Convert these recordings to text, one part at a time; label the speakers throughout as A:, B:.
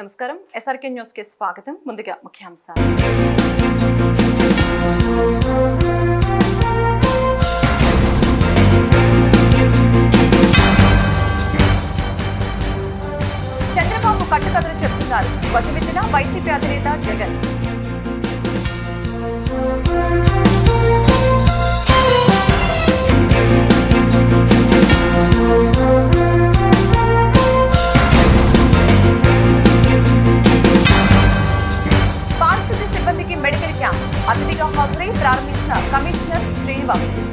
A: నమస్కారం. ఎస్ఆర్కే న్యూస్కి స్వాగతం. ముందుగా ముఖ్యాంశాలు. చంద్రబాబు కట్టుకథలు చెబుతున్నారు ధ్వజమెత్తిన వైసీపీ అధినేత జగన్. అతిథిగా హాజరై ప్రారంభించిన కమిషనర్ శ్రీనివాసులు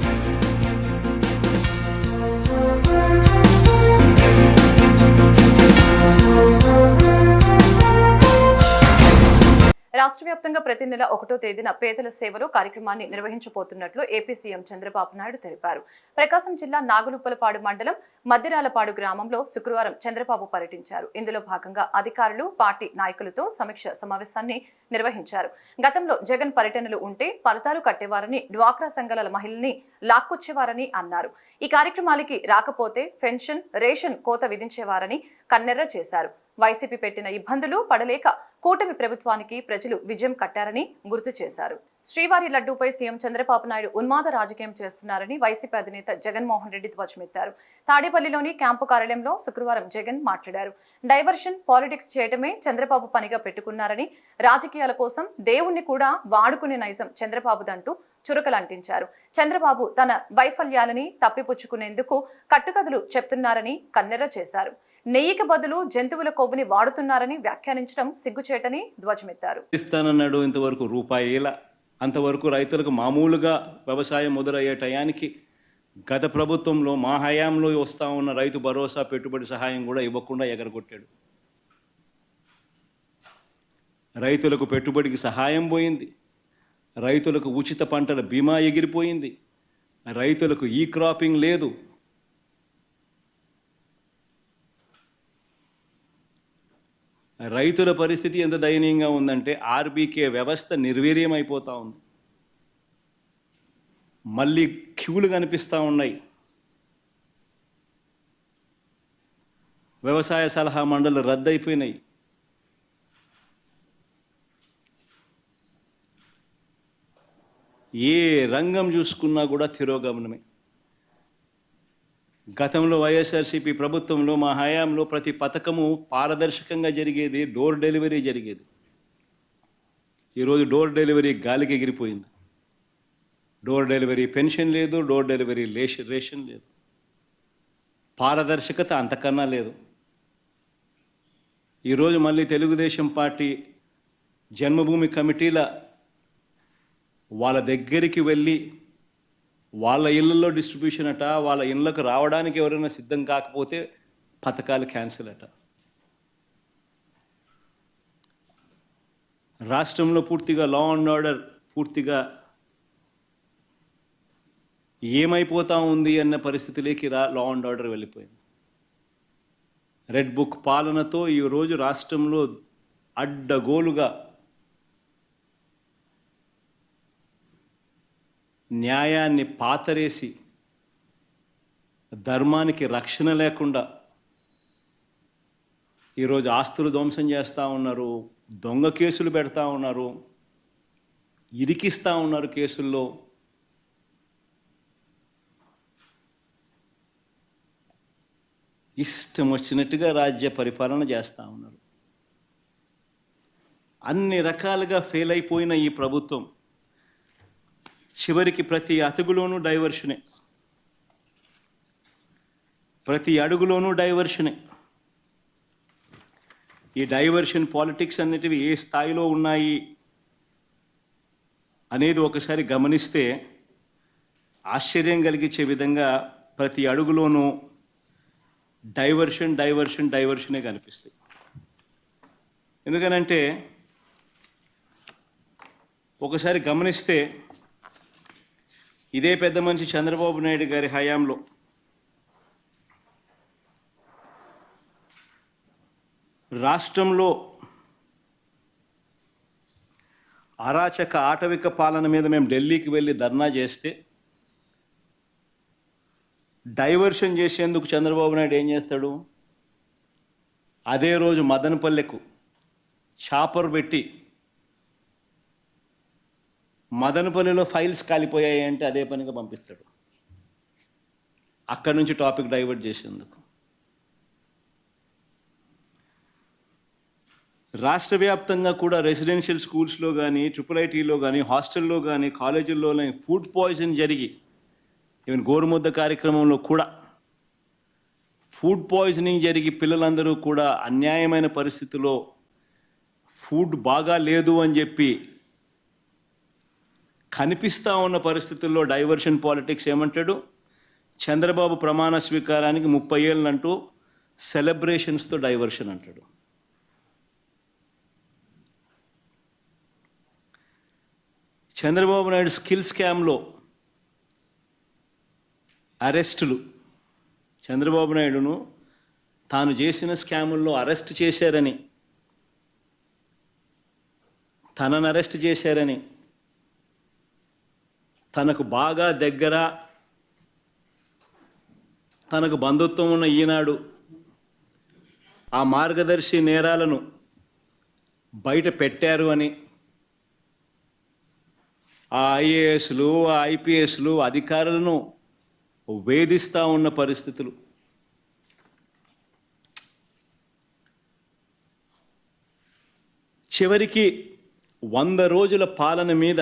A: రాష్ట్ర వ్యాప్తంగా ప్రతి నెల ఒకటో తేదీన పేదల సేవలు కార్యక్రమాన్ని నిర్వహించబోతున్నట్లు ఏపీ సీఎం చంద్రబాబు నాయుడు తెలిపారు. ప్రకాశం జిల్లా నాగులుప్పలపాడు మండలం మద్దిరాలపాడు గ్రామంలో శుక్రవారం చంద్రబాబు పర్యటించారు. ఇందులో భాగంగా అధికారులు పార్టీ నాయకులతో సమీక్ష సమావేశాన్ని నిర్వహించారు. గతంలో జగన్ పర్యటనలు ఉంటే ఫలితాలు కట్టేవారని డ్వాక్రా సంఘాల మహిళల్ని లాక్కొచ్చేవారని అన్నారు. ఈ కార్యక్రమాలకి రాకపోతే పెన్షన్ రేషన్ కోత విధించేవారని కన్నెర్ర చేశారు. వైసీపీ పెట్టిన ఇబ్బందులు పడలేక కూటమి ప్రభుత్వానికి ప్రజలు విజయం కట్టారని గుర్తు చేశారు. శ్రీవారి లడ్డూపై సీఎం చంద్రబాబు నాయుడు ఉన్మాద రాజకీయం చేస్తున్నారని వైసీపీ అధినేత జగన్మోహన్ రెడ్డి ధ్వజమెత్తారు. తాడేపల్లిలోని క్యాంపు కార్యాలయంలో శుక్రవారం జగన్ మాట్లాడారు. డైవర్షన్ పాలిటిక్స్ చేయటమే చంద్రబాబు పనిగా పెట్టుకున్నారని రాజకీయాల కోసం దేవుణ్ణి కూడా వాడుకునే నైజం చంద్రబాబుదంటూ చురకలంటించారు. చంద్రబాబు తన వైఫల్యాలని తప్పిపుచ్చుకునేందుకు కట్టుకథలు చెప్తున్నారని కన్నెర్ర చేశారు. నెయ్యికి బదులు జంతువుల కొవ్వుని వాడుతున్నారని వ్యాఖ్యానించడం సిగ్గుచేటని ధ్వజమెత్తారు.
B: ఇస్తానన్నాడు ఇంతవరకు రూపాయేల. అంతవరకు రైతులకు మామూలుగా వ్యవసాయం మొదలయ్యే టయానికి గత ప్రభుత్వంలో మా హయాంలో వస్తూ ఉన్న రైతు భరోసా పెట్టుబడి సహాయం కూడా ఇవ్వకుండా ఎగరగొట్టాడు. రైతులకు పెట్టుబడికి సహాయం పోయింది. రైతులకు ఉచిత పంటల బీమా ఎగిరిపోయింది. రైతులకు ఈ క్రాపింగ్ లేదు. రైతుల పరిస్థితి ఎంత దయనీయంగా ఉందంటే ఆర్బీకే వ్యవస్థ నిర్వీర్యం అయిపోతూ ఉంది. మళ్ళీ క్యూలు కనిపిస్తూ ఉన్నాయి. వ్యవసాయ సలహా మండలి రద్దయిపోయినాయి. ఏ రంగం చూసుకున్నా కూడా తిరోగమనమే. గతంలో వైఎస్ఆర్సీపీ ప్రభుత్వంలో మా హయాంలో ప్రతి పథకము పారదర్శకంగా జరిగేది డోర్ డెలివరీ జరిగేది. ఈరోజు డోర్ డెలివరీ గాలికి ఎగిరిపోయింది. డోర్ డెలివరీ పెన్షన్ లేదు డోర్ డెలివరీ లేష రేషన్ లేదు. పారదర్శకత అంతకన్నా లేదు. ఈరోజు మళ్ళీ తెలుగుదేశం పార్టీ జన్మభూమి కమిటీల వాళ్ళ దగ్గరికి వెళ్ళి వాళ్ళ ఇళ్ళల్లో డిస్ట్రిబ్యూషన్ అట వాళ్ళ ఇళ్ళకు రావడానికి ఎవరైనా సిద్ధం కాకపోతే పథకాలు క్యాన్సిల్ అట. రాష్ట్రంలో పూర్తిగా లా అండ్ ఆర్డర్ పూర్తిగా ఏమైపోతా ఉంది అన్న పరిస్థితిలోకి రా లా అండ్ ఆర్డర్ వెళ్ళిపోయింది. రెడ్ బుక్ పాలనతో ఈరోజు రాష్ట్రంలో అడ్డగోలుగా న్యాయాన్ని పాతరేసి ధర్మానికి రక్షణ లేకుండా ఈరోజు ఆస్తులు ధ్వంసం చేస్తూ ఉన్నారు దొంగ కేసులు పెడతా ఉన్నారు ఇరికిస్తూ ఉన్నారు కేసుల్లో. ఇష్టం వచ్చినట్టుగా రాజ్య పరిపాలన చేస్తూ ఉన్నారు. అన్ని రకాలుగా ఫెయిల్ అయిపోయిన ఈ ప్రభుత్వం చివరికి ప్రతి అతుగులోనూ డైవర్షనే ప్రతి అడుగులోనూ డైవర్షనే ఈ డైవర్షన్ పాలిటిక్స్ అన్నిటివి ఏ స్థాయిలో ఉన్నాయి అనేది ఒకసారి గమనిస్తే ఆశ్చర్యం కలిగించే విధంగా ప్రతి అడుగులోనూ డైవర్షన్ డైవర్షన్ డైవర్షనే కనిపిస్తాయి. ఎందుకనంటే ఒకసారి గమనిస్తే ఇదే పెద్ద మనిషి చంద్రబాబు నాయుడు గారి హయాంలో. రాష్ట్రంలో అరాచక ఆటవిక పాలన మీద మేము ఢిల్లీకి వెళ్ళి ధర్నా చేస్తే డైవర్షన్ చేసేందుకు చంద్రబాబు నాయుడు ఏం చేస్తాడు? అదే రోజు మదనపల్లెకు చాపర్ పెట్టి మదనపల్లిలో ఫైల్స్ కాలిపోయాయి అంటే అదే పనిగా పంపిస్తాడు. అక్కడి నుంచి టాపిక్ డైవర్ట్ చేసేందుకు. రాష్ట్ర వ్యాప్తంగా కూడా రెసిడెన్షియల్ స్కూల్స్లో కానీ ట్రిపుల్ ఐటీలో కానీ హాస్టల్లో కానీ కాలేజీల్లో కానీ ఫుడ్ పాయిజన్ జరిగి ఈవెన్ గోరుముద్ద కార్యక్రమంలో కూడా ఫుడ్ పాయిజనింగ్ జరిగి పిల్లలందరూ కూడా అన్యాయమైన పరిస్థితిలో ఫుడ్ బాగా లేదు అని చెప్పి కనిపిస్తూ ఉన్న పరిస్థితుల్లో డైవర్షన్ పాలిటిక్స్ ఏమంటాడు? చంద్రబాబు ప్రమాణ స్వీకారానికి ముప్పై ఏళ్ళంటూ సెలబ్రేషన్స్తో డైవర్షన్ అంటాడు. చంద్రబాబు నాయుడు స్కిల్ స్కామ్లో అరెస్టులు. చంద్రబాబు నాయుడును తాను చేసిన స్కాముల్లో అరెస్ట్ చేశారని తనను అరెస్ట్ చేశారని తనకు బాగా దగ్గర తనకు బంధుత్వం ఉన్న ఈనాడు ఆ మార్గదర్శి నేరాలను బయట పెట్టారు అని ఆ ఐఏఎస్లు ఆ ఐపీఎస్లు అధికారులను వేధిస్తూ ఉన్న పరిస్థితులు. చివరికి వంద రోజుల పాలన మీద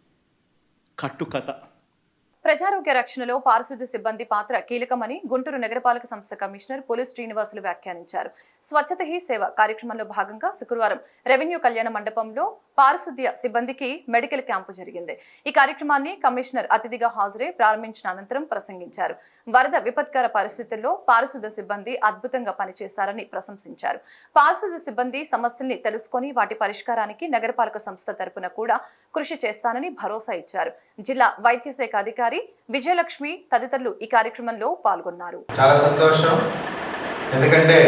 B: కట్టుకథ.
A: ప్రజారోగ్య రక్షణలో పారిశుద్ధ్య సిబ్బంది పాత్ర కీలకమని గుంటూరు నగరపాలక సంస్థ కమిషనర్ పోలీస్ శ్రీనివాసులు వ్యాఖ్యానించారు. స్వచ్ఛత హీ సేవ కార్యక్రమంలో భాగంగా శుక్రవారం రెవెన్యూ కళ్యాణ మండపంలో పారిశుద్ధ్య సిబ్బందికి మెడికల్ క్యాంపు జరిగింది. ఈ కార్యక్రమాన్ని కమిషనర్ అతిథిగా హాజరై ప్రారంభించిన అనంతరం ప్రసంగించారు. వరద విపత్కర పరిస్థితుల్లో పారిశుద్ధ్య సిబ్బంది అద్భుతంగా పనిచేశారని ప్రశంసించారు. పారిశుద్ధ్య సిబ్బంది సమస్యల్ని తెలుసుకొని వాటి పరిష్కారానికి నగరపాలక సంస్థ తరపున కూడా కృషి చేస్తానని భరోసా ఇచ్చారు. జిల్లా వైద్య శాఖ అధికారి విజయలక్ష్మి తదితరులు ఈ కార్యక్రమంలో పాల్గొన్నారు.
C: చాలా సంతోషం. ఎందుకంటే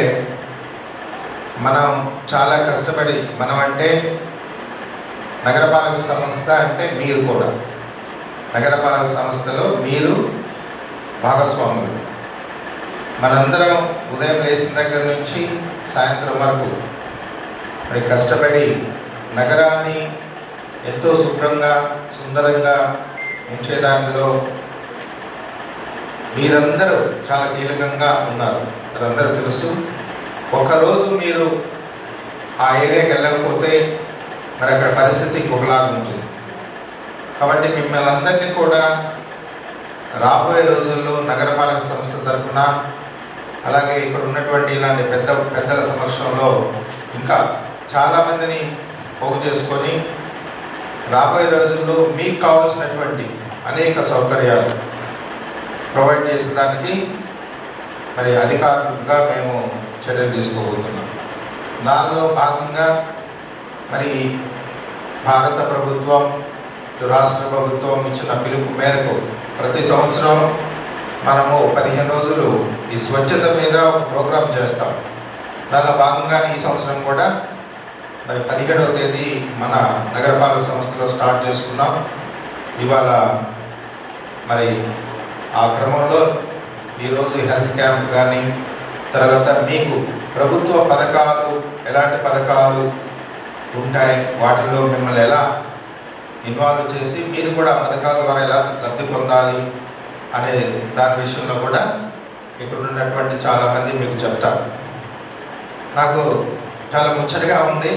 C: మనం చాలా కష్టపడి మనం అంటే నగరపాలక సంస్థ అంటే మీరు కూడా. నగరపాలక సంస్థలో మీరు భాగస్వాములు. మనందరం ఉదయం లేచిన దగ్గర నుంచి సాయంత్రం వరకు మరి కష్టపడి నగరాన్ని ఎంతో శుభ్రంగా సుందరంగా ఉంచే దానిలో మీరందరూ చాలా కీలకంగా ఉన్నారు. అదందరూ తెలుసు. ఒక్కరోజు మీరు ఆ ఏరియాకి వెళ్ళకపోతే మరి అక్కడ పరిస్థితి ఇంకొకలాగా ఉంటుంది. కాబట్టి మిమ్మల్ని అందరినీ కూడా రాబోయే రోజుల్లో నగరపాలక సంస్థ తరఫున అలాగే ఇక్కడ ఉన్నటువంటి ఇలాంటి పెద్ద పెద్దల సమక్షంలో ఇంకా చాలామందిని పోగు చేసుకొని రాబోయే రోజుల్లో మీకు కావాల్సినటువంటి అనేక సౌకర్యాలు ప్రొవైడ్ చేసేదానికి మరి అధికారులుగా మేము చర్యలు తీసుకోబోతున్నాం. దానిలో భాగంగా మరి భారత ప్రభుత్వం రాష్ట్ర ప్రభుత్వం ఇచ్చిన పిలుపు మేరకు ప్రతి సంవత్సరం మనము పదిహేను రోజులు ఈ స్వచ్ఛత మీద ఒక ప్రోగ్రాం చేస్తాం. దానిలో భాగంగానే ఈ సంవత్సరం కూడా మరి పదిహేడవ తేదీ మన నగరపాలక సంస్థలో స్టార్ట్ చేసుకున్నాం. ఇవాళ మరి ఆ క్రమంలో ఈరోజు హెల్త్ క్యాంప్ కానీ తర్వాత మీకు ప్రభుత్వ పథకాలు ఎలాంటి పథకాలు ఉంటాయి. వాటిల్లో మిమ్మల్ని ఎలా ఇన్వాల్వ్ చేసి మీరు కూడా పథకాల ద్వారా ఎలా లబ్ధి పొందాలి అనే దాని విషయంలో కూడా ఇక్కడ ఉన్నటువంటి చాలామంది మీకు చెప్తారు. నాకు చాలా ముచ్చటగా ఉంది.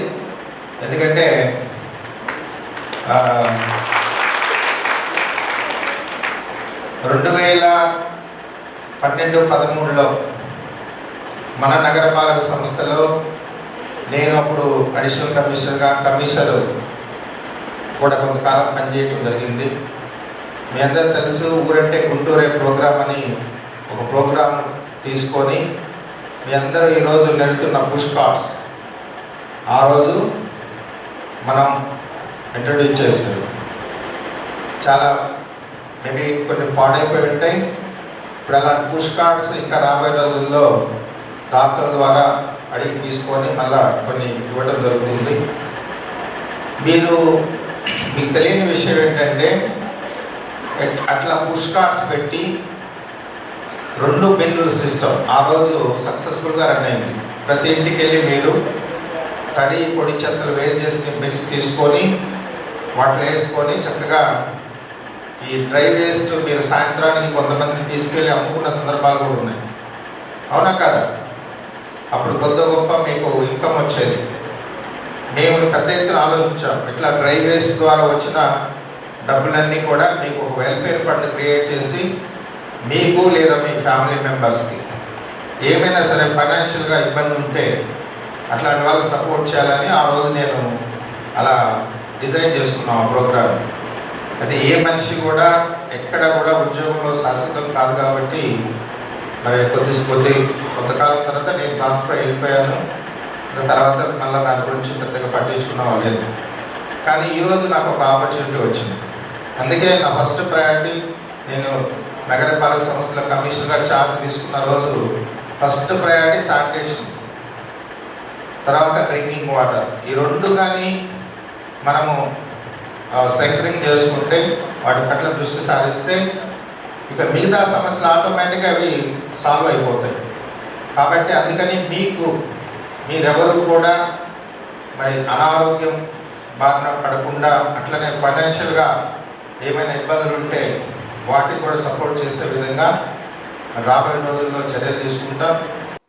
C: ఎందుకంటే రెండు వేల పన్నెండు పదమూడులో మన నగరపాలక సంస్థలో నేను అప్పుడు అడిషనల్ కమిషనర్గా కమిషనర్ కూడా కొంతకాలం పనిచేయటం జరిగింది. మీ అందరూ తెలుసు ఊరంటే గుంటూరే ప్రోగ్రామ్ అని ఒక ప్రోగ్రామ్ తీసుకొని మీ అందరూ ఈరోజు నడుతున్న పుష్ కార్డ్స్. ఆ రోజు మనం ఇంట్రడ్యూస్ చేసారు చాలా మేబీ కొన్ని పాడైపోయి ఉంటాయి. ఇప్పుడు అలాంటి పుష్ కార్డ్స్ ఇంకా రాబోయే రోజుల్లో దాతల ద్వారా అడిగి తీసుకొని మళ్ళా కొన్ని ఇవ్వడం జరుగుతుంది. మీరు మీకు తెలియని విషయం ఏంటంటే అట్లా పుష్ కార్డ్స్ పెట్టి రెండు బిన్నుల సిస్టమ్ ఆ రోజు సక్సెస్ఫుల్గా రన్ అయింది. ప్రతి ఇంటికి వెళ్ళి మీరు తడి పొడి చెత్తలు వేరు చేసిన బిన్స్ తీసుకొని వాటిలో వేసుకొని చక్కగా ఈ డ్రై వేస్ట్ మీరు సాయంత్రానికి కొంతమంది తీసుకెళ్ళి అమ్ముకున్న సందర్భాలు కూడా ఉన్నాయి. అవునా కదా? అప్పుడు కొద్ది గొప్ప మీకు ఇన్కమ్ వచ్చేది. మేము పెద్ద ఎత్తున ఆలోచించాం. ఇట్లా డ్రైవేస్ ద్వారా వచ్చిన డబ్బులన్నీ కూడా మీకు ఒక వెల్ఫేర్ ఫండ్ క్రియేట్ చేసి మీకు లేదా మీ ఫ్యామిలీ మెంబర్స్కి ఏమైనా సరే ఫైనాన్షియల్గా ఇబ్బంది ఉంటే అట్లాంటి వాళ్ళకి సపోర్ట్ చేయాలని ఆ రోజు నేను అలా డిజైన్ చేసుకున్నాం ఆ ప్రోగ్రామ్ అయితే ఏ మనిషి కూడా ఎక్కడ కూడా ఉద్యోగంలో శాశ్వతం కాదు కాబట్టి మరి కొద్ది కొద్ది కొంతకాలం తర్వాత నేను ట్రాన్స్ఫర్ వెళ్ళిపోయాను ఇంకా తర్వాత మళ్ళీ దాని గురించి పెద్దగా పట్టించుకున్న లేదు. కానీ ఈరోజు నాకు ఒక ఆపర్చునిటీ వచ్చింది. అందుకే నా ఫస్ట్ ప్రయారిటీ నేను నగరపాలక సంస్థల కమిషనర్గా చార్జ్ తీసుకున్న రోజు ఫస్ట్ ప్రయారిటీ శానిటేషన్ తర్వాత డ్రింకింగ్ వాటర్ ఈ రెండు కానీ మనము స్ట్రెంగ్ చేసుకుంటే వాటి పట్ల దృష్టి సారిస్తే ఇక మిగతా సమస్యలు ఆటోమేటిక్గా అవి సాల్వ్ అయిపోతాయి. కాబట్టి అందుకని మీకు మీరెవరు కూడా మరి అనారోగ్యం బారిన పడకుండా అట్లనే ఫైనాన్షియల్గా ఏమైనా ఇబ్బందులు ఉంటే వాటికి కూడా సపోర్ట్ చేసే విధంగా రాబోయే రోజుల్లో చర్యలు తీసుకుంటాం.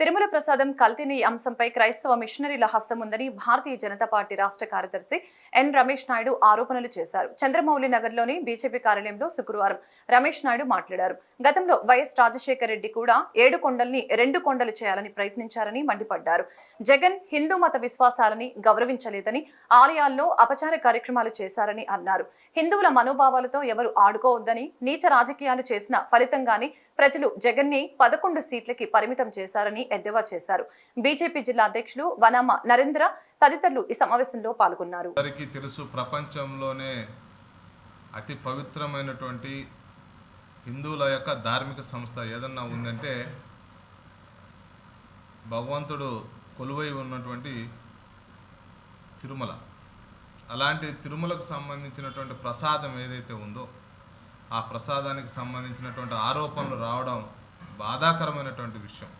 A: తిరుమల ప్రసాదం కల్తీని అంశంపై క్రైస్తవ మిషనరీల హస్తం ఉందని భారతీయ జనతా పార్టీ రాష్ట్ర కార్యదర్శి ఎన్ రమేష్ నాయుడు ఆరోపణలు చేశారు. చంద్రమౌళి నగర్లోని బీజేపీ కార్యాలయంలో శుక్రవారం రమేష్ నాయుడు మాట్లాడారు. గతంలో వైఎస్ రాజశేఖర రెడ్డి కూడా ఏడు కొండల్ని రెండు కొండలు చేయాలని ప్రయత్నించారని మండిపడ్డారు. జగన్ హిందూ మత విశ్వాసాలని గౌరవించలేదని ఆలయాల్లో అపచార కార్యక్రమాలు చేశారని అన్నారు. హిందువుల మనోభావాలతో ఎవరు ఆడుకోవద్దని నీచ రాజకీయాలు చేసిన ఫలితంగానే ప్రజలు జగన్ని పదకొండు సీట్లకి పరిమితం చేశారని ఎద్దేవా చేశారు. బీజేపీ జిల్లా అధ్యక్షులు వనామ నరేంద్ర తదితరులు ఈ సమావేశంలో పాల్గొన్నారు.
D: తెలుసు ప్రపంచంలోనే అతి పవిత్రమైనటువంటి హిందువుల యొక్క ధార్మిక సంస్థ ఏదన్నా ఉందంటే భగవంతుడు కొలువై ఉన్నటువంటి తిరుమల. అలాంటి తిరుమలకు సంబంధించినటువంటి ప్రసాదం ఏదైతే ఉందో ఆ ప్రసాదానికి సంబంధించినటువంటి ఆరోపణలు రావడం బాధాకరమైనటువంటి విషయం.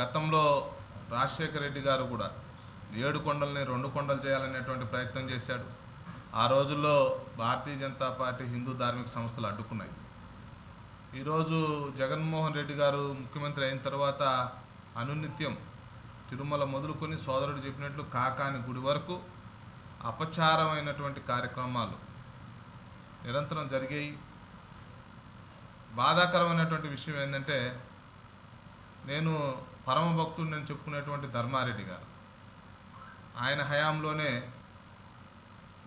D: గతంలో రాజశేఖర రెడ్డి గారు కూడా ఏడు కొండల్ని రెండు కొండలు చేయాలనేటువంటి ప్రయత్నం చేశాడు. ఆ రోజుల్లో భారతీయ జనతా పార్టీ హిందూ ధార్మిక సంస్థలు అడ్డుకున్నాయి. ఈరోజు జగన్మోహన్ రెడ్డి గారు ముఖ్యమంత్రి అయిన తర్వాత అనునిత్యం తిరుమల మొదలుకొని సోదరుడు చెప్పినట్లు కాకాని గుడి వరకు అపచారమైనటువంటి కార్యక్రమాలు నిరంతరం జరిగాయి బాధాకరమైనటువంటి విషయం ఏంటంటే నేను పరమ భక్తుడు నేను చెప్పుకునేటువంటి ధర్మారెడ్డి గారు. ఆయన హయాంలోనే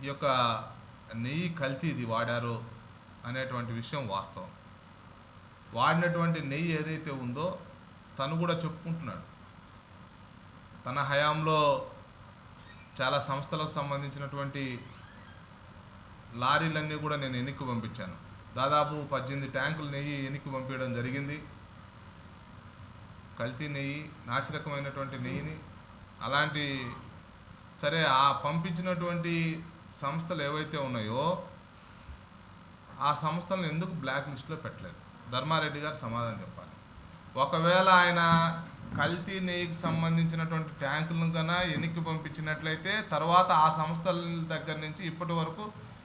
D: ఈ యొక్క నెయ్యి కల్తీది వాడారు అనేటువంటి విషయం వాస్తవం. వాడినటువంటి నెయ్యి ఏదైతే ఉందో తను కూడా చెప్పుకుంటున్నాడు. తన హయాంలో చాలా సంస్థలకు సంబంధించినటువంటి లారీలన్నీ కూడా నేను ఎన్నికి పంపించాను. దాదాపు పద్దెనిమిది ట్యాంకులు నెయ్యి ఎన్నికి పంపించడం జరిగింది. కల్తీ నెయ్యి నాశరకమైనటువంటి నెయ్యిని అలాంటి సరే ఆ పంపించినటువంటి సంస్థలు ఏవైతే ఉన్నాయో ఆ సంస్థలను ఎందుకు బ్లాక్ లిస్ట్లో పెట్టలేదు? ధర్మారెడ్డి గారు సమాధానం చెప్పాలి. ఒకవేళ ఆయన కల్తీ నెయ్యికి సంబంధించినటువంటి ట్యాంకులను కన్నా ఎన్నికి పంపించినట్లయితే తర్వాత ఆ సంస్థల దగ్గర నుంచి ఇప్పటి వరకు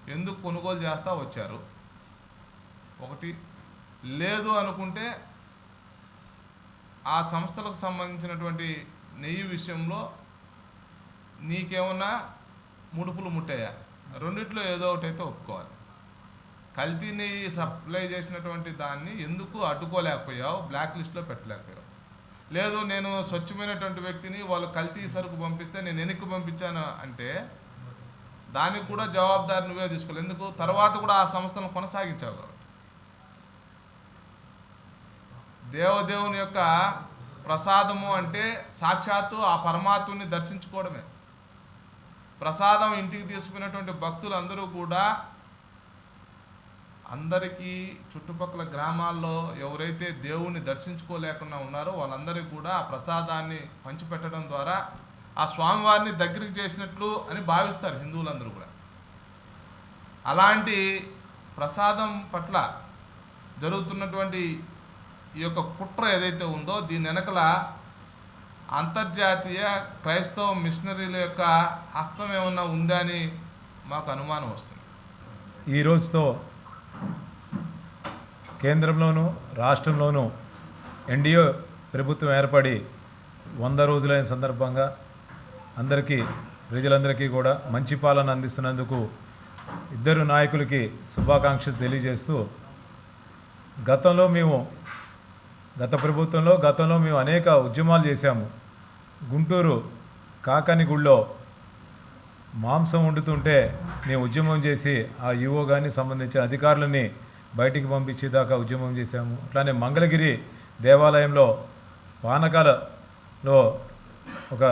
D: ఎందుకు కొనుగోలు చేస్తూ వచ్చారు? ఒకటి లేదు అనుకుంటే ఆ సంస్థలకు సంబంధించినటువంటి నెయ్యి విషయంలో నీకేమన్నా ముడుపులు ముట్టాయా? రెండిట్లో ఏదో ఒకటైతే ఒప్పుకోవాలి. కల్తీ నెయ్యి సప్లై చేసినటువంటి దాన్ని ఎందుకు అడ్డుకోలేకపోయావు? బ్లాక్ లిస్ట్లో పెట్టలేకపోయావు. లేదు నేను స్వచ్ఛమైనటువంటి వ్యక్తిని వాళ్ళు కల్తీ సరుకు పంపిస్తే నేను వెనక్కి పంపించాను అంటే దానికి కూడా జవాబుదారి నువ్వే తీసుకోవాలి. ఎందుకు? తర్వాత కూడా ఆ సంస్థను కొనసాగించావు కాబట్టి. దేవదేవుని యొక్క ప్రసాదము అంటే సాక్షాత్తు ఆ పరమాత్ముని దర్శించుకోవడమే. ప్రసాదం ఇంటికి తీసుకున్నటువంటి భక్తులందరూ కూడా అందరికీ చుట్టుపక్కల గ్రామాల్లో ఎవరైతే దేవుణ్ణి దర్శించుకోలేకుండా ఉన్నారో వాళ్ళందరికీ కూడా ఆ ప్రసాదాన్ని పంచిపెట్టడం ద్వారా ఆ స్వామివారిని దగ్గరికి చేసినట్లు అని భావిస్తారు హిందువులందరూ కూడా. అలాంటి ప్రసాదం పట్ల జరుగుతున్నటువంటి ఈ యొక్క కుట్ర ఏదైతే ఉందో దీని వెనకల అంతర్జాతీయ క్రైస్తవ మిషనరీల యొక్క హస్తం ఏమన్నా ఉందా అని మాకు అనుమానం వస్తుంది.
E: ఈ రోజుతో కేంద్రంలోనూ రాష్ట్రంలోనూ ఎన్డీఏ ప్రభుత్వం ఏర్పడి వంద రోజులైన సందర్భంగా అందరికీ ప్రజలందరికీ కూడా మంచి పాలన అందిస్తున్నందుకు ఇద్దరు నాయకులకి శుభాకాంక్షలు తెలియజేస్తూ గతంలో మేము గత ప్రభుత్వంలో గతంలో మేము అనేక ఉద్యమాలు చేశాము. గుంటూరు కాకని గుళ్ళో మాంసం వండుతుంటే మేము ఉద్యమం చేసి ఆ ఈవో కానీ సంబంధించిన అధికారులని బయటికి పంపించేదాకా ఉద్యమం చేశాము. అట్లానే మంగళగిరి దేవాలయంలో పానకాలలో ఒక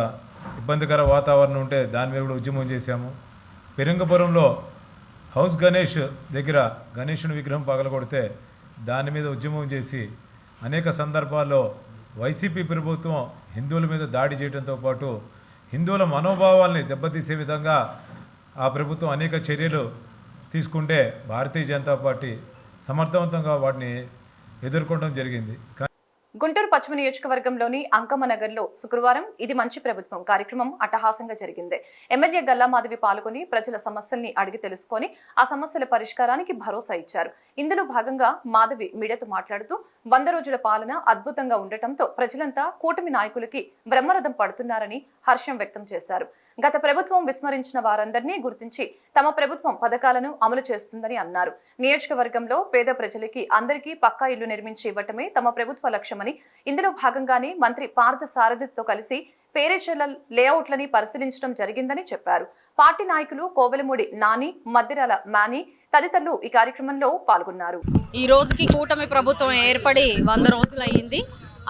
E: ఇబ్బందికర వాతావరణం ఉంటే దాని మీద కూడా ఉద్యమం చేశాము. పెరింగపురంలో హౌస్ గణేష్ దగ్గర గణేషుని విగ్రహం పగలగొడితే దాని మీద ఉద్యమం చేసి అనేక సందర్భాల్లో వైసీపీ ప్రభుత్వం హిందువుల మీద దాడి చేయడంతో పాటు హిందువుల మనోభావాల్ని దెబ్బతీసే విధంగా ఆ ప్రభుత్వం అనేక చర్యలు తీసుకుంటే భారతీయ జనతా పార్టీ సమర్థవంతంగా వాటిని ఎదుర్కోవడం జరిగింది.
A: గుంటూరు పశ్చిమ నియోజకవర్గంలోని అంకమనగర్లో శుక్రవారం ఇది మంచి ప్రభుత్వం కార్యక్రమం అట్టహాసంగా జరిగింది. ఎమ్మెల్యే గల్లా మాధవి పాల్గొని ప్రజల సమస్యల్ని అడిగి తెలుసుకొని ఆ సమస్యల పరిష్కారానికి భరోసా ఇచ్చారు. ఇందులో భాగంగా మాధవి మీడియాతో మాట్లాడుతూ వంద రోజుల పాలన అద్భుతంగా ఉండటంతో ప్రజలంతా కూటమి నాయకులకి బ్రహ్మరథం పడుతున్నారని హర్షం వ్యక్తం చేశారు. గత ప్రభుత్వం విస్మరించిన వారందరినీ గుర్తించి తమ ప్రభుత్వం పథకాలను అమలు చేస్తుందని అన్నారు. నియోజకవర్గంలో పేద ప్రజలకి అందరికీ పక్కా ఇల్లు నిర్మించి ఇవ్వటమే తమ ప్రభుత్వ లక్ష్యమని ఇందులో భాగంగానే మంత్రి పార్థ సారథితో కలిసి పేరేచర్ల లేఅవుట్లని పరిశీలించడం జరిగిందని చెప్పారు. పార్టీ నాయకులు కోవెలమూడి నాని మద్దిరాల మాని తదితరులు ఈ కార్యక్రమంలో పాల్గొన్నారు.
F: ఈ రోజుకి కూటమి ప్రభుత్వం ఏర్పడి వంద రోజులు అయ్యింది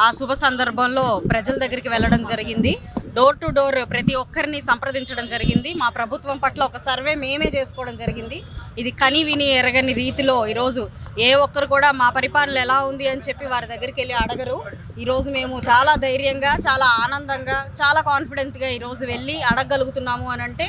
F: ఆ శుభ సందర్భంలో ప్రజల దగ్గరికి వెళ్ళడం జరిగింది. డోర్ టు డోర్ ప్రతి ఒక్కరిని సంప్రదించడం జరిగింది. మా ప్రభుత్వం పట్ల ఒక సర్వే మేమే చేసుకోవడం జరిగింది. ఇది కని విని ఎరగని రీతిలో ఈరోజు ఏ ఒక్కరు కూడా మా పరిపాలన ఎలా ఉంది అని చెప్పి వారి దగ్గరికి వెళ్ళి అడగరు. ఈరోజు మేము చాలా ధైర్యంగా చాలా ఆనందంగా చాలా కాన్ఫిడెంట్గా ఈరోజు వెళ్ళి అడగగలుగుతున్నాము అని అంటే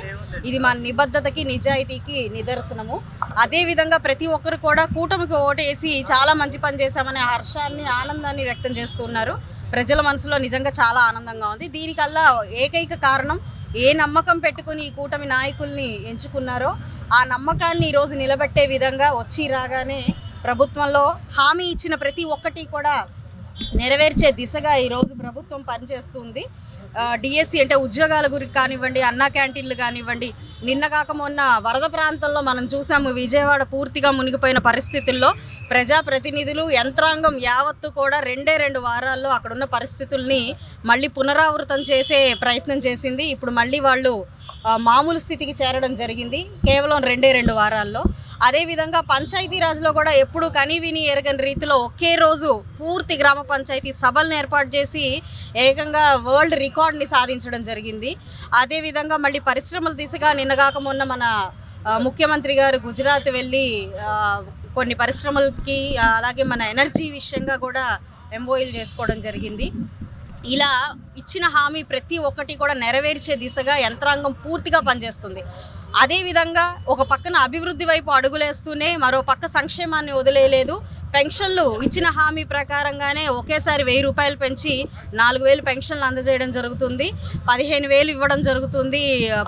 F: ఇది మా నిబద్ధతకి నిజాయితీకి నిదర్శనము. అదేవిధంగా ప్రతి ఒక్కరు కూడా కూటమికి ఓటేసి చాలా మంచి పని చేశామనే హర్షాన్ని ఆనందాన్ని వ్యక్తం చేస్తున్నారు ప్రజల మనసులో నిజంగా చాలా ఆనందంగా ఉంది. దీనికల్లా ఏకైక కారణం ఏ నమ్మకం పెట్టుకుని ఈ కూటమి నాయకుల్ని ఎంచుకున్నారో ఆ నమ్మకాన్ని ఈరోజు నిలబెట్టే విధంగా వచ్చి రాగానే ప్రభుత్వంలో హామీ ఇచ్చిన ప్రతి ఒక్కటి కూడా నెరవేర్చే దిశగా ఈరోజు ప్రభుత్వం పనిచేస్తుంది. డిఎస్సి అంటే ఉద్యోగాల గురికి కానివ్వండి అన్నా క్యాంటీన్లు కానివ్వండి నిన్న కాక మొన్న వరద ప్రాంతంలో మనం చూసాము విజయవాడ పూర్తిగా మునిగిపోయిన పరిస్థితుల్లో ప్రజాప్రతినిధులు యంత్రాంగం యావత్తు కూడా రెండే రెండు వారాల్లో అక్కడున్న పరిస్థితుల్ని మళ్ళీ పునరావృతం చేసే ప్రయత్నం చేసింది. ఇప్పుడు మళ్ళీ వాళ్ళు మామూలు స్థితికి చేరడం జరిగింది. కేవలం రెండే రెండు వారాల్లో. అదేవిధంగా పంచాయతీరాజ్లో కూడా ఎప్పుడు కని విని ఎరగని రీతిలో ఒకే రోజు పూర్తి గ్రామ పంచాయతీ సభలను ఏర్పాటు చేసి ఏకంగా వరల్డ్ రికార్డ్ని సాధించడం జరిగింది. అదేవిధంగా మళ్ళీ పరిశ్రమల దిశగా నిన్నగాక మొన్న మన ముఖ్యమంత్రి గారు గుజరాత్ వెళ్ళి కొన్ని పరిశ్రమలకి అలాగే మన ఎనర్జీ విషయంగా కూడా ఎంఓఈలు చేసుకోవడం జరిగింది. ఇలా ఇచ్చిన హామీ ప్రతి ఒక్కటి కూడా నెరవేర్చే దిశగా యంత్రాంగం పూర్తిగా పనిచేస్తుంది. అదేవిధంగా ఒక పక్కన అభివృద్ధి వైపు అడుగులేస్తూనే మరో పక్క సంక్షేమాన్ని వదిలేయలేదు. పెన్షన్లు ఇచ్చిన హామీ ప్రకారంగానే ఒకేసారి వెయ్యి రూపాయలు పెంచి నాలుగు వేలు పెన్షన్లు అందజేయడం జరుగుతుంది. పదిహేను వేలు ఇవ్వడం జరుగుతుంది.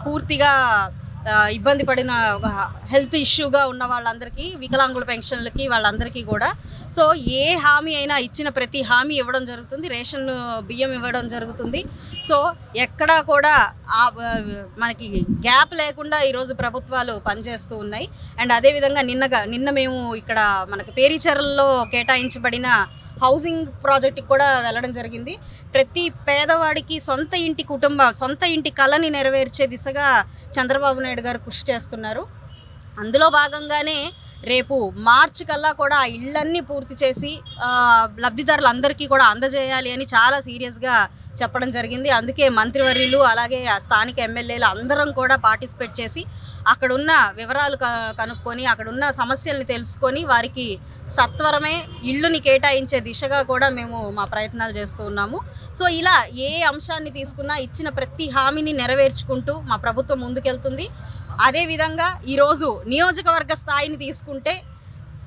F: పూర్తిగా ఇబ్బంది పడిన ఒక హెల్త్ ఇష్యూగా ఉన్న వాళ్ళందరికీ వికలాంగుల పెన్షన్లకి వాళ్ళందరికీ కూడా. సో ఏ హామీ అయినా ఇచ్చిన ప్రతి హామీ ఇవ్వడం జరుగుతుంది. రేషన్ బియ్యం ఇవ్వడం జరుగుతుంది. సో ఎక్కడా కూడా మనకి గ్యాప్ లేకుండా ఈరోజు ప్రభుత్వాలు పనిచేస్తూ ఉన్నాయి. అండ్ అదేవిధంగా నిన్నగా నిన్న మేము ఇక్కడ మనకి పేరీచర్లలో కేటాయించబడిన హౌసింగ్ ప్రాజెక్ట్కి కూడా వెళ్ళడం జరిగింది. ప్రతి పేదవాడికి సొంత ఇంటి కుటుంబ సొంత ఇంటి కళని నెరవేర్చే దిశగా చంద్రబాబు నాయుడు గారు కృషి చేస్తున్నారు. అందులో భాగంగానే రేపు మార్చి కల్లా కూడా ఇళ్ళన్నీ పూర్తి చేసి లబ్ధిదారులందరికీ కూడా అందజేయాలి అని చాలా సీరియస్గా చెప్పడం జరిగింది. అందుకే మంత్రివర్యులు అలాగే ఆ స్థానిక ఎమ్మెల్యేలు అందరం కూడా పార్టిసిపేట్ చేసి అక్కడున్న వివరాలు క- కనుక్కొని అక్కడున్న సమస్యల్ని తెలుసుకొని వారికి సత్వరమే ఇళ్ళుని కేటాయించే దిశగా కూడా మేము మా ప్రయత్నాలు చేస్తూ ఉన్నాము. సో ఇలా ఏ అంశాన్ని తీసుకున్నా ఇచ్చిన ప్రతి హామీని నెరవేర్చుకుంటూ మా ప్రభుత్వం ముందుకెళ్తుంది. అదేవిధంగా ఈరోజు నియోజకవర్గ స్థాయిని తీసుకుంటే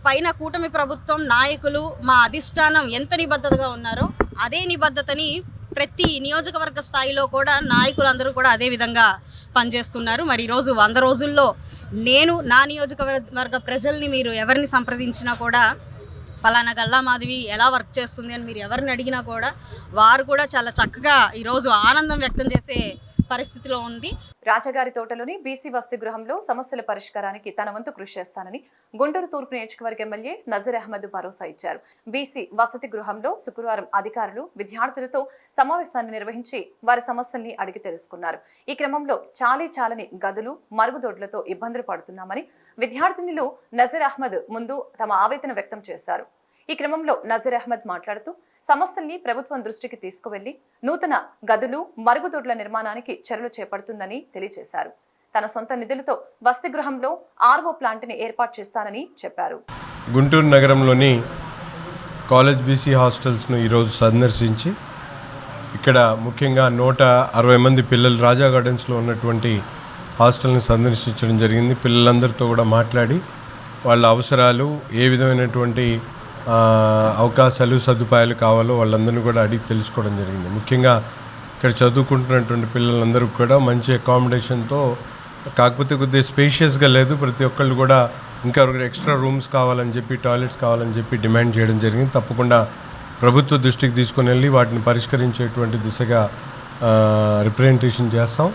F: పైన కూటమి ప్రభుత్వం నాయకులు మా అధిష్టానం ఎంత నిబద్ధతగా ఉన్నారో అదే నిబద్ధతని ప్రతి నియోజకవర్గ స్థాయిలో కూడా నాయకులందరూ కూడా అదే విధంగా పనిచేస్తున్నారు. మరి ఈరోజు వంద రోజుల్లో నేను నా నియోజకవర్గ ప్రజల్ని మీరు ఎవరిని సంప్రదించినా కూడా పలానా గల్లా మాధవి ఎలా వర్క్ చేస్తుంది అని మీరు ఎవరిని అడిగినా కూడా వారు కూడా చాలా చక్కగా ఈరోజు ఆనందం వ్యక్తం చేసే పరిస్థితిలో ఉంది.
A: రాజగారి తోటలోని బీసీ వసతి గృహంలో సమస్యల పరిష్కారానికి తన వంతు కృషి చేస్తానని గుంటూరు తూర్పు నియోజకవర్గ ఎమ్మెల్యే నజీర్ అహ్మద్ భరోసా ఇచ్చారు. బీసీ వసతి గృహంలో శుక్రవారం అధికారులు విద్యార్థులతో సమావేశాన్ని నిర్వహించి వారి సమస్యల్ని అడిగి తెలుసుకున్నారు. ఈ క్రమంలో చాలీ చాలని గదులు మరుగుదొడ్లతో ఇబ్బందులు పడుతున్నామని విద్యార్థినిలు నజీర్ అహ్మద్ ముందు తమ ఆవేదన వ్యక్తం చేశారు. ఈ క్రమంలో నజీర్ అహ్మద్ మాట్లాడుతూ సమస్యల్ని ప్రభుత్వం దృష్టికి తీసుకువెళ్ళి నూతన గదులు మరుగుదొడ్ల నిర్మాణానికి చర్యలు చేపడుతుందని తెలియజేశారు. తన సొంత నిధులతో వసతి గృహంలో ఆర్వో ప్లాంట్ని ఏర్పాటు చేస్తానని చెప్పారు.
G: గుంటూరు నగరంలోని కాలేజ్ బీసీ హాస్టల్స్ను ఈరోజు సందర్శించి ఇక్కడ ముఖ్యంగా నూట అరవై మంది పిల్లలు రాజా గార్డెన్స్లో ఉన్నటువంటి హాస్టల్ని సందర్శించడం జరిగింది. పిల్లలందరితో కూడా మాట్లాడి వాళ్ళ అవసరాలు ఏ విధమైనటువంటి అవకాశాలు సదుపాయాలు కావాలో వాళ్ళందరినీ కూడా అడిగి తెలుసుకోవడం జరిగింది. ముఖ్యంగా ఇక్కడ చదువుకుంటున్నటువంటి పిల్లలందరూ కూడా మంచి అకామిడేషన్తో కాకపోతే కొద్దిగా స్పేషియస్గా లేదు. ప్రతి ఒక్కళ్ళు కూడా ఇంకా ఎక్స్ట్రా రూమ్స్ కావాలని చెప్పి టాయిలెట్స్ కావాలని చెప్పి డిమాండ్ చేయడం జరిగింది. తప్పకుండా ప్రభుత్వ దృష్టికి తీసుకుని వెళ్ళి వాటిని పరిష్కరించేటువంటి దిశగా రిప్రజెంటేషన్ చేస్తాం.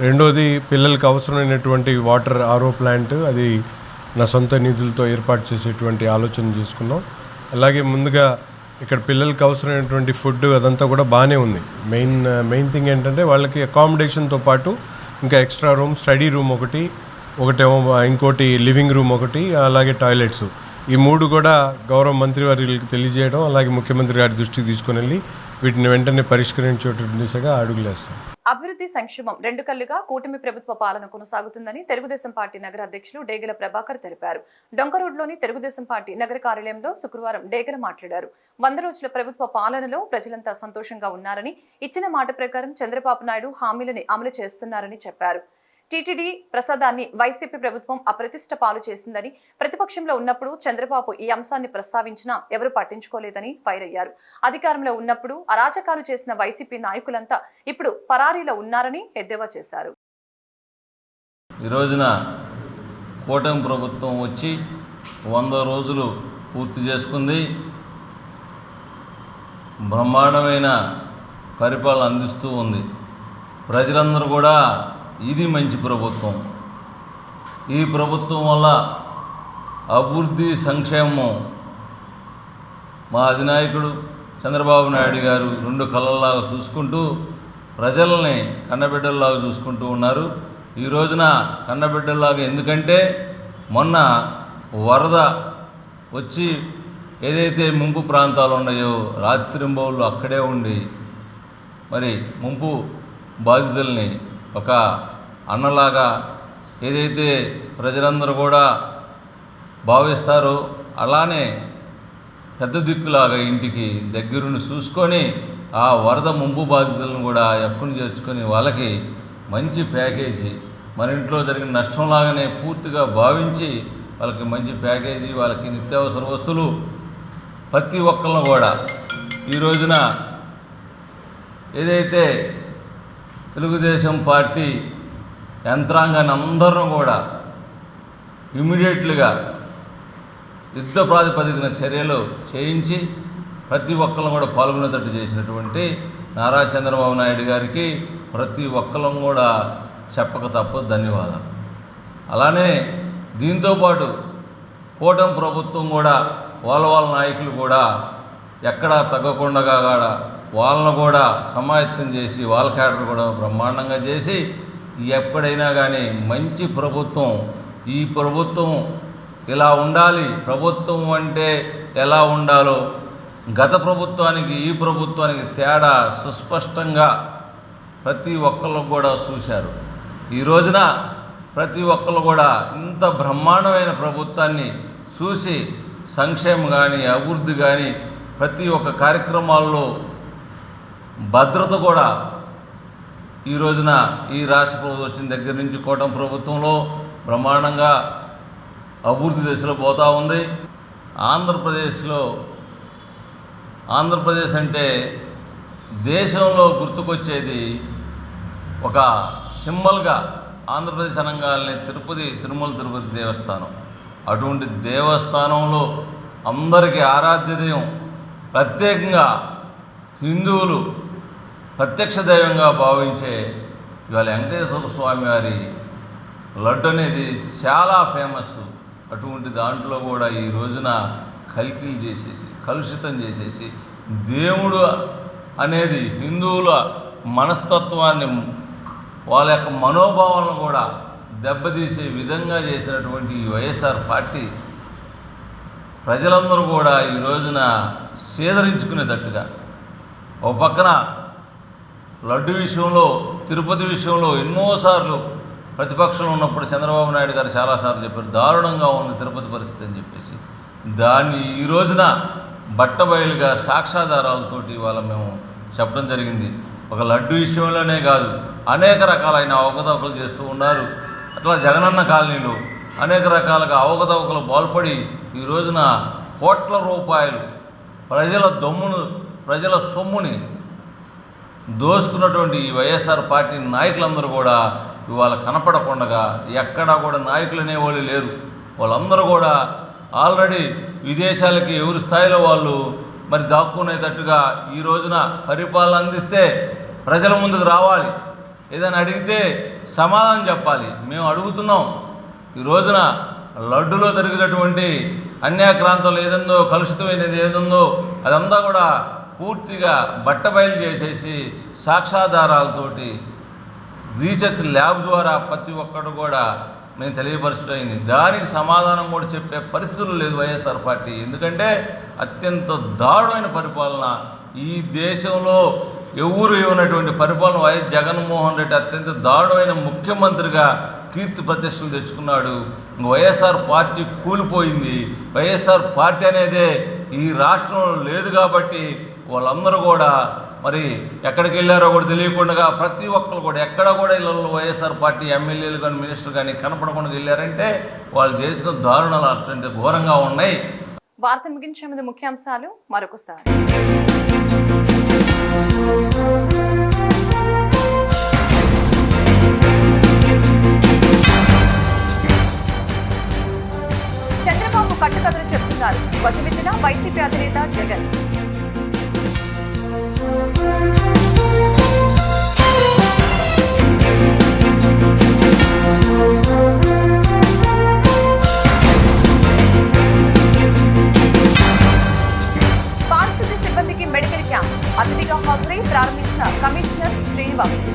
G: రెండోది పిల్లలకు అవసరమైనటువంటి వాటర్ ఆరో ప్లాంట్ అది నా సొంత నిధులతో ఏర్పాటు చేసేటువంటి ఆలోచన చేసుకున్నాం. అలాగే ముందుగా ఇక్కడ పిల్లలకి అవసరమైనటువంటి ఫుడ్ అదంతా కూడా బాగానే ఉంది. మెయిన్ మెయిన్ థింగ్ ఏంటంటే వాళ్ళకి అకామిడేషన్తో పాటు ఇంకా ఎక్స్ట్రా రూమ్ స్టడీ రూమ్ ఒకటి ఒకటేమో ఇంకోటి లివింగ్ రూమ్ ఒకటి అలాగే టాయిలెట్స్. ఈ మూడు కూడా గౌరవ మంత్రి వారికి తెలియజేయడం అలాగే ముఖ్యమంత్రి గారి దృష్టికి తీసుకుని వెళ్ళి వీటిని వెంటనే పరిష్కరించేటువంటి దిశగా అడుగులేస్తాం
A: అభివృద్ధి సంక్షేమం రెండు కళ్ళుగా కూటమి ప్రభుత్వ పాలన కొనసాగుతుందని తెలుగుదేశం పార్టీ నగర అధ్యక్షులు డేగల ప్రభాకర్ తెలిపారు. డొంకరోడ్లోని తెలుగుదేశం పార్టీ నగర కార్యాలయంలో శుక్రవారం డేగల మాట్లాడారు. వంద రోజుల ప్రభుత్వ పాలనలో ప్రజలంతా సంతోషంగా ఉన్నారని ఇచ్చిన మాట ప్రకారం చంద్రబాబు నాయుడు హామీలని అమలు చేస్తున్నారని చెప్పారు. టీటీడీ ప్రసాదాన్ని వైసీపీ ప్రభుత్వం అప్రతిష్ట పాలు చేసిందని ప్రతిపక్షంలో ఉన్నప్పుడు చంద్రబాబు ఈ అంశాన్ని ప్రస్తావించినా ఎవరు పట్టించుకోలేదని ఫైర్ అయ్యారు. అధికారంలో ఉన్నప్పుడు అరాచకాలు చేసిన వైసీపీ నాయకులంతా ఇప్పుడు పరారీలో ఉన్నారని ఎద్దేవా చేశారు.
H: ఈ రోజున కూటమి ప్రభుత్వం వచ్చి వంద రోజులు పూర్తి చేసుకుంది. బ్రహ్మాండమైన పరిపాలన అందిస్తూ ఉంది. ప్రజలందరూ కూడా ఇది మంచి ప్రభుత్వం. ఈ ప్రభుత్వం వల్ల అభివృద్ధి సంక్షేమం. మా అధినాయకుడు చంద్రబాబు నాయుడు గారు రెండు కళ్ళల్లాగా చూసుకుంటూ ప్రజల్ని కన్నబిడ్డల్లాగా చూసుకుంటూ ఉన్నారు. ఈ రోజున కన్నబిడ్డల్లాగా ఎందుకంటే మొన్న వరద వచ్చి ఏదైతే ముంపు ప్రాంతాలు ఉన్నాయో రాత్రింబౌళ్ళు అక్కడే ఉండి మరి ముంపు బాధితుల్ని ఒక అన్నలాగా ఏదైతే ప్రజలందరూ కూడా భావిస్తారో అలానే పెద్ద దిక్కులాగా ఇంటికి దగ్గరుండి చూసుకొని ఆ వరద ముంపు బాధితులను కూడా ఎక్కువ చేర్చుకొని వాళ్ళకి మంచి ప్యాకేజీ మన ఇంట్లో జరిగిన నష్టంలాగానే పూర్తిగా భావించి వాళ్ళకి మంచి ప్యాకేజీ వాళ్ళకి నిత్యావసర వస్తువులు ప్రతి ఒక్కళ్ళను కూడా ఈ రోజున ఏదైతే తెలుగుదేశం పార్టీ యంత్రాంగాన్ని అందరం కూడా ఇమీడియట్లుగా యుద్ధ ప్రాతిపదికన చర్యలు చేయించి ప్రతి ఒక్కళ్ళం కూడా పాల్గొనేటట్టు చేసినటువంటి నారా చంద్రబాబు నాయుడు గారికి ప్రతి ఒక్కళ్ళం కూడా చెప్పక తప్పదు ధన్యవాదాలు. అలానే దీంతోపాటు కూటమి ప్రభుత్వం కూడా వాళ్ళ వాళ్ళ నాయకులు కూడా ఎక్కడా తగ్గకుండా కూడా వాళ్ళను కూడా సమాయత్తం చేసి వాళ్ళ క్యాడర్ కూడా బ్రహ్మాండంగా చేసి ఎప్పుడైనా కానీ మంచి ప్రభుత్వం ఈ ప్రభుత్వం ఇలా ఉండాలి ప్రభుత్వం అంటే ఎలా ఉండాలో గత ప్రభుత్వానికి ఈ ప్రభుత్వానికి తేడా సుస్పష్టంగా ప్రతి ఒక్కళ్ళు కూడా చూశారు. ఈ రోజున ప్రతి ఒక్కళ్ళు కూడా ఇంత బ్రహ్మాండమైన ప్రభుత్వాన్ని చూసి సంక్షేమం కానీ అభివృద్ధి కానీ ప్రతి ఒక్క కార్యక్రమాల్లో భద్రత కూడా ఈ రోజున ఈ రాష్ట్ర ప్రభుత్వం వచ్చిన దగ్గర నుంచి కూటమి ప్రభుత్వంలో బ్రహ్మాండంగా అభివృద్ధి దశలో పోతూ ఉంది. ఆంధ్రప్రదేశ్లో ఆంధ్రప్రదేశ్ అంటే దేశంలో గుర్తుకొచ్చేది ఒక సింబల్గా ఆంధ్రప్రదేశ్ అనగానే తిరుపతి తిరుమల తిరుపతి దేవస్థానం. అటువంటి దేవస్థానంలో అందరికీ ఆరాధ్య దైవం ప్రత్యేకంగా హిందువులు ప్రత్యక్ష దైవంగా భావించే ఇవాళ వెంకటేశ్వర స్వామి వారి లడ్డు అనేది చాలా ఫేమస్. అటువంటి దాంట్లో కూడా ఈ రోజున కల్కిలు చేసేసి కలుషితం చేసేసి దేవుడు అనేది హిందువుల మనస్తత్వాన్ని వాళ్ళ యొక్క మనోభావాలను కూడా దెబ్బతీసే విధంగా చేసినటువంటి ఈ వైఎస్ఆర్ పార్టీ ప్రజలందరూ కూడా ఈ రోజున సేదరించుకునేటట్టుగా. ఒక పక్కన లడ్డు విషయంలో తిరుపతి విషయంలో ఎన్నోసార్లు ప్రతిపక్షంలో ఉన్నప్పుడు చంద్రబాబు నాయుడు గారు చాలాసార్లు చెప్పారు దారుణంగా ఉంది తిరుపతి పరిస్థితి అని చెప్పేసి. దాన్ని ఈ రోజున బట్టబయలుగా సాక్ష్యాధారాలతోటి ఇవాళ మేము చెప్పడం జరిగింది. ఒక లడ్డు విషయంలోనే కాదు అనేక రకాలైన అవకతవకలు చేస్తూ ఉన్నారు. అట్లా జగనన్న కాలనీలో అనేక రకాలుగా అవకతవకలు పాల్పడి ఈ రోజున కోట్ల రూపాయలు ప్రజల దొమ్మును ప్రజల సొమ్ముని దోసుకున్నటువంటి ఈ వైఎస్ఆర్ పార్టీ నాయకులందరూ కూడా ఇవాళ కనపడకుండా ఎక్కడా కూడా నాయకులు అనేవాళ్ళు లేరు. వాళ్ళందరూ కూడా ఆల్రెడీ విదేశాలకి ఎవరి స్థాయిలో వాళ్ళు మరి దాక్కునేటట్టుగా ఈ రోజున పరిపాలన అందిస్తే ప్రజల ముందుకు రావాలి. ఏదైనా అడిగితే సమాధానం చెప్పాలి. మేము అడుగుతున్నాం. ఈ రోజున లడ్డులో జరిగినటువంటి అన్యాక్రాంతంలో ఏదందో కలుషితమైనది ఏదందో అదంతా కూడా పూర్తిగా బట్టబయలు చేసేసి సాక్షాధారాలతోటి రీసెర్చ్ ల్యాబ్ ద్వారా ప్రతి ఒక్కరు కూడా మేము తెలియపరచడం అయింది. దానికి సమాధానం కూడా చెప్పే పరిస్థితులు లేదు వైఎస్ఆర్ పార్టీ. ఎందుకంటే అత్యంత దారుణమైన పరిపాలన. ఈ దేశంలో ఎవరు ఇవ్వనటువంటి పరిపాలన వైఎస్ జగన్మోహన్ రెడ్డి అత్యంత దారుణమైన ముఖ్యమంత్రిగా కీర్తి ప్రతిష్టలు తెచ్చుకున్నాడు. వైఎస్ఆర్ పార్టీ కూలిపోయింది. వైఎస్ఆర్ పార్టీ అనేదే ఈ రాష్ట్రంలో లేదు కాబట్టి వాళ్ళందరూ కూడా మరి ఎక్కడికి వెళ్ళారో కూడా తెలియకుండా ప్రతి ఒక్కరు కూడా ఎక్కడ కూడా ఇళ్ళల్లో వైఎస్ఆర్ పార్టీ ఎమ్మెల్యేలు కానీ మినిస్టర్ కానీ కనపడకుండా వెళ్ళారంటే వాళ్ళు చేసిన దారుణాలు అటువంటి ఘోరంగా ఉన్నాయి.
A: వార్త ముగించే ముందు ముఖ్యాంశాలు మరొకసారి. చంద్రబాబు కట్టుకథలు చెప్తున్నారు. ధ్వజమెత్తిన వైసీపీ అధినేత జగన్. మెడికల్ క్యాంప్ అతిథిగా హాజరై ప్రారంభించిన కమిషనర్ శ్రీనివాసులు